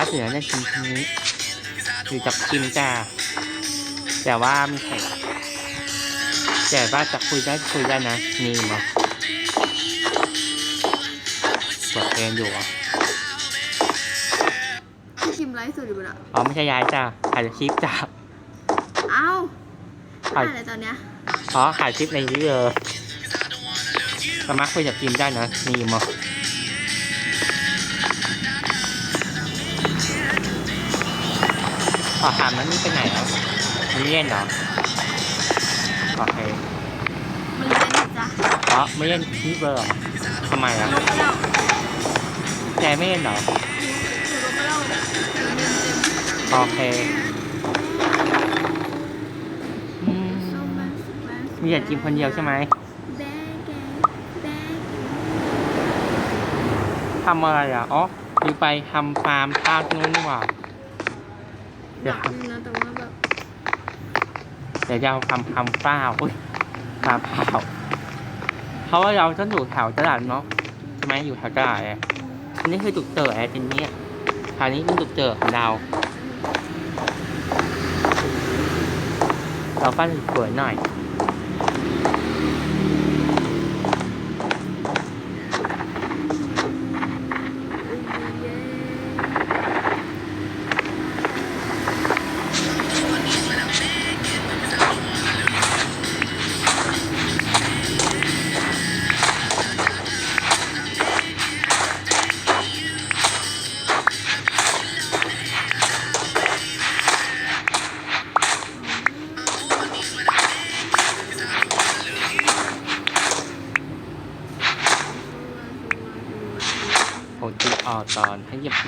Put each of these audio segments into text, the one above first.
ถ้าเสือจะกินทีนี้หรือจับกินจ้าแต่ว่ามีไข่แต่ว่าจะคุยได้คุยได้นะมีมั้ยกดเพลงอยู่อะพี่คิมไลฟ์สดอยู่ปะล่ะอ๋อไม่ใช่ย้ายจ้าถ่ายคลิปจ้าเอ้าใช่อะไรตอนเนี้ยอ๋อถ่ายคลิปในนี้เลยสามารถคุยกับกิมได้นะมีมั้ย ขอถามมันนี่ไปไหนแล้วมันเล่นเหรอโอเคมันเล่นนะจ๊ะเพราะไม่เล่นที่เบอร์เหรอทำไมอะลบไปแล้วแกไม่เล่นเหรอหนูลบไปแล้วเดี๋ยวเงินเต็มโอเคอืมโซบัสบัสมีแต่กิมคนเดียวใช่ไหมแบกแกแบกทำอะไรอะ อ๋อหรือไปทำฟาร์มภาคนู้นดีกว่า เดี๋ยวหนักนะแต่ว่าแบบเดี๋ยวเราทำทำเปล่าอุ้ยฟาร์มเปล่าเพราะว่าเราต้องอยู่แถวตลาดเนาะใช่ไหมอยู่แถวตลาดอะอันนี้คือจุดเจอแอร์ทีนี้คราวนี้เป็นจุดเจอของเราเราปั้นสวยๆหน่อย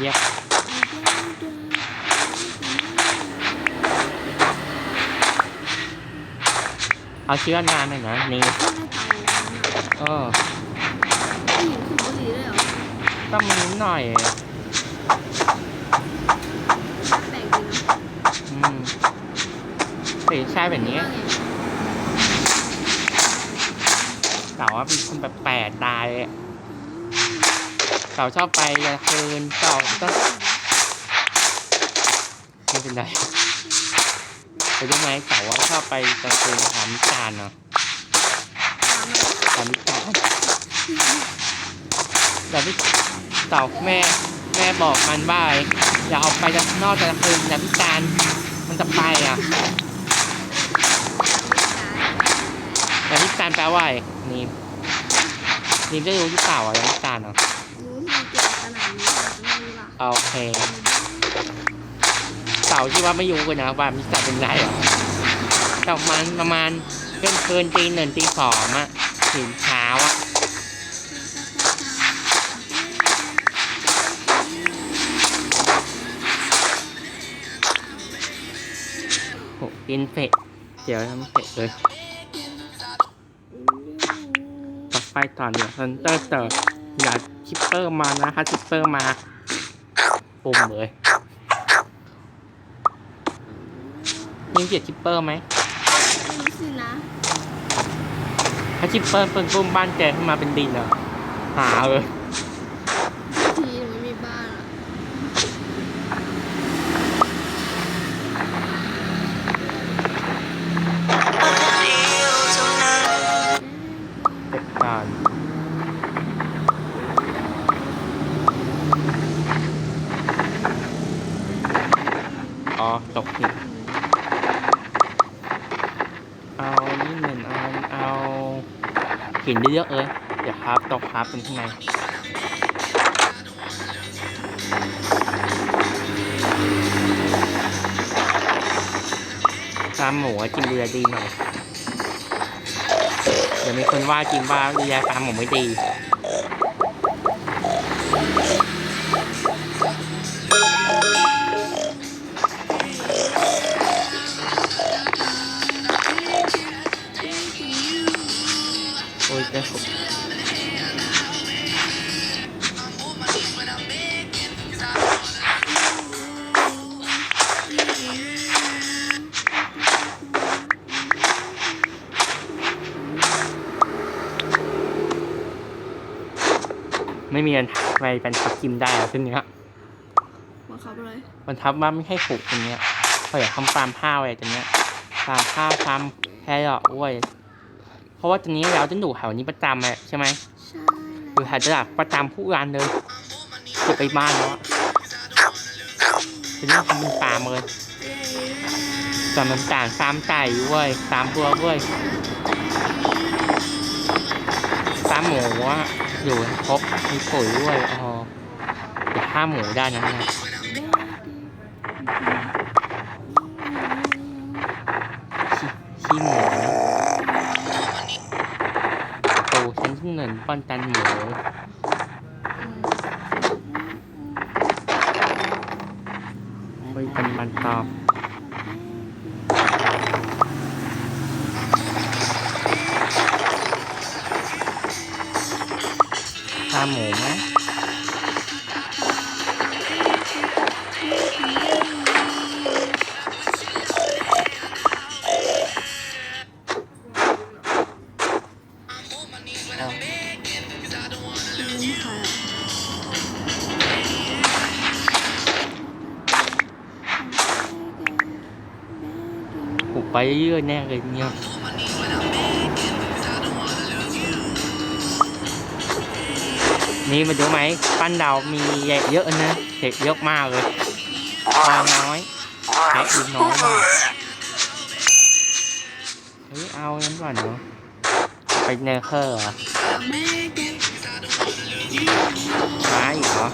เยียบเอาเชื้อนานหน่อยนะนี่เออผู้หญิงสูบบุหรี่ด้วยเหรอต้องมีนิดหน่อยแปลกดีนะอืมสีใช่แบบนี้ว่าไงเต่ว่าเป็นคนแบบแปลกตายอะ เต่าชอบไปกลางคืนเต่าก็ไม่เป็นไรไปรู้ไหมเต่าว่าชอบไปกลางคืนถามิจารณ์เนาะถามิจารณ์แต่พี่เต่าแม่แม่บอกมันว่าอย่าเอาไปนอกกลางคืนอย่าวิจารณ์มันจะไปอะอย่าวิจารณ์แปลว่าอะไรนี่นี่ได้รู้หรือเปล่าอะอย่าวิจารณ์เนาะ โอเคเต่าที่ว่าไม่รู้กันนะว่ามิสเตอร์เป็นไรหรอแต่มันประมาณเกินเกินตีหนึ่งตีสองอะถึงเช้าอะโหกินเผ็ดเดี๋ยวทำเผ็ดเลยต่อไปต่อเดี๋ยวซันเตอร์เตอร์อย่าชิปเปอร์มานะถ้าชิปเปอร์มา ปุ่มเลยยิงเกียดชิปเปอร์ไหมไม่รู้สินะถ้าชิปเปอร์เป็นปุ้มบ้านแกขึ้นมาเป็นดินเหรอหาเลย หินเยอะๆเลยเดี๋ยวครับตกครับเป็นข้างในตามหมูกินเรือดีหน่อยเดี๋ยวมีคนว่าจริงว่าเรือตาร์มผมไม่ดี ไม่มีอันไปเป็นทับกิมได้แล้วขึ้นเนี้ยหัวคับอะไรมันทับว่าไม่ให้ปลูกตรงเนี้ยเขาอยากทำฟาร์มข้าวอะไรตรงเนี้ยฟาร์มข้าวฟาร์มแพรหรอกเว้ยเพราะว่าตรงนี้เราจะอยู่แถวนี้ประจำเลยใช่ไหมใช่อยู่แถวตลาดประจำผู้ร้านเลยเก็บไปบ้านแล้วอะทีนี้ทำเป็นฟาร์มเลยฟาร์มต่างๆฟาร์มไก่เว้ยฟาร์มตัวเว้ยฟาร์มหมูอะ อยู่ครบมีปุ๋ยด้วยอ๋อเดี๋ยวฆ่าหมูได้นะเนี่ยขี้หมูโตชั้นที่หนึ่งป้อนจันหมู ฆ่าหมูไหมปลูกไปเรื่อยๆแน่เลยเนี่ย นี่มาดูไหมปั้นดาวมีแยะเยอะนะเห็ดเยอะมากเลยพอน้อยแค่อีกน้อยมากเฮ้ยเอางั้นก่อนเนาะไปเนเคอร์เหรอมาอีกเหรอ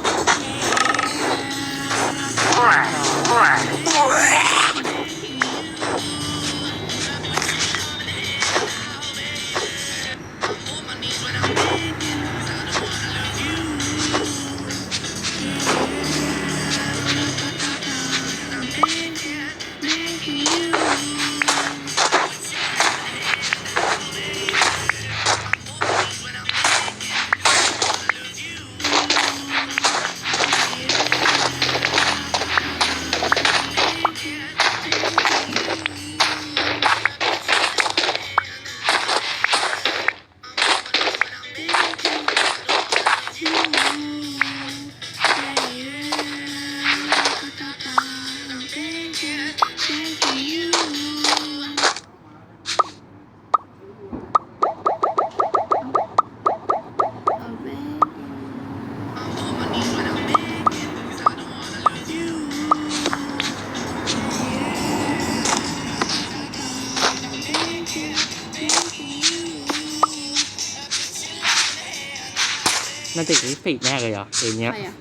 น่าจะติดลิสิกแน่เลยเหรอเดี๋ยวนี้ใครอะ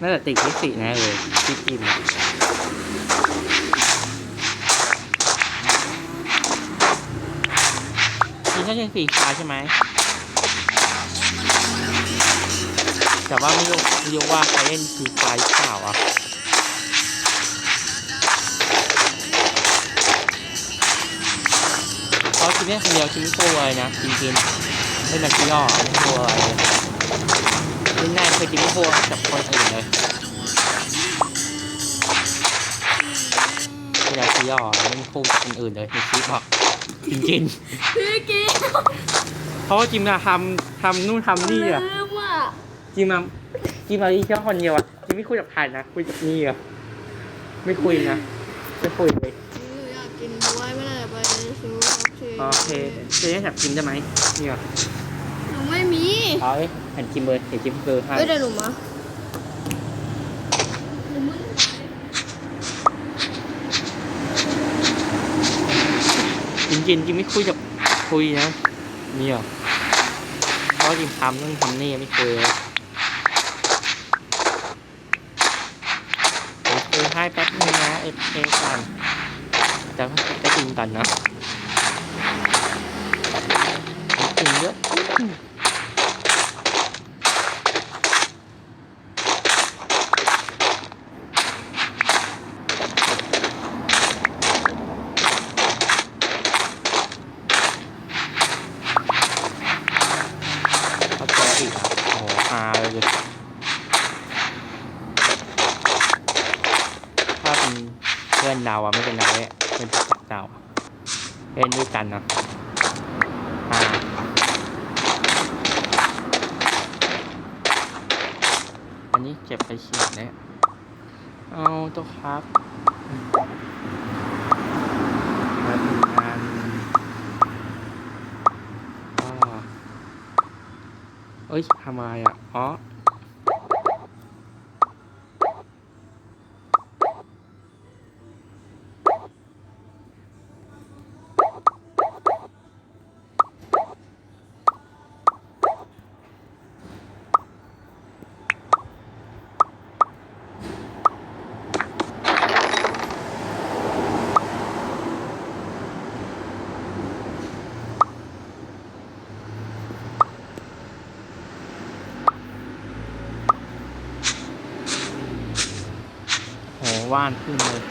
น่าจะติดลิสิกแน่เลยที่กินนี่ถ้าเป็นสีฟ้าใช่ไหม แต่ว่าไม่รู้ไม่รู้ว่าใครเล่นสีฟ้าหรือเปล่าอะเพราะทีนี้คนเดียวชิมโก้เลยนะจริงๆไม่นักที่ย่อไม่กลัวอะไรเลย นี่นายเคยกินพวกกับคนอื่นเลยเวลาที่ย่อไม่พูดกับคนอื่นเลยในคลิปอะจริงพี่กิ๊กๆเพราะว่าจิมมาทำทำนู่นทำนี่อะลืมอะจิมมาจิมมาที่เจ้าคนเดียวอะจิมไม่คุยกับใครนะคุยกับนี่อะไม่คุยนะไม่คุยเลยหนูอยากกินด้วยไม่ได้ไปซื้อโอเคโอเคจะได้แถบกินได้ไหมนี่อะหนูไม่มี เอาเอ้ยหันกินเบอร์เห็นกินเบอร์ให้เอ้ยเดี๋ยวหนูมาหนูมึงจริงๆจิมไม่คุยกับคุยนะนี่อะเพราะจิมทำนู่นทำนี่ไม่คุยเลยเดี๋ยวคุยให้แป๊บนึงนะเอฟเคก่อนจะจะกินก่อนนะ เอาตัวอีกอะโอ้โหาเลยถ้าเป็นเพื่อนเราอะไม่เป็นไรเป็นพี่เราเล่นด้วยกันเนาะอ่าอันนี้เก็บไปเขียนเนี่ยเอาตัวครับมาทำงานอ่า เอ้ยทำอะไรอะอ๋อ ว่านขึ้นเลย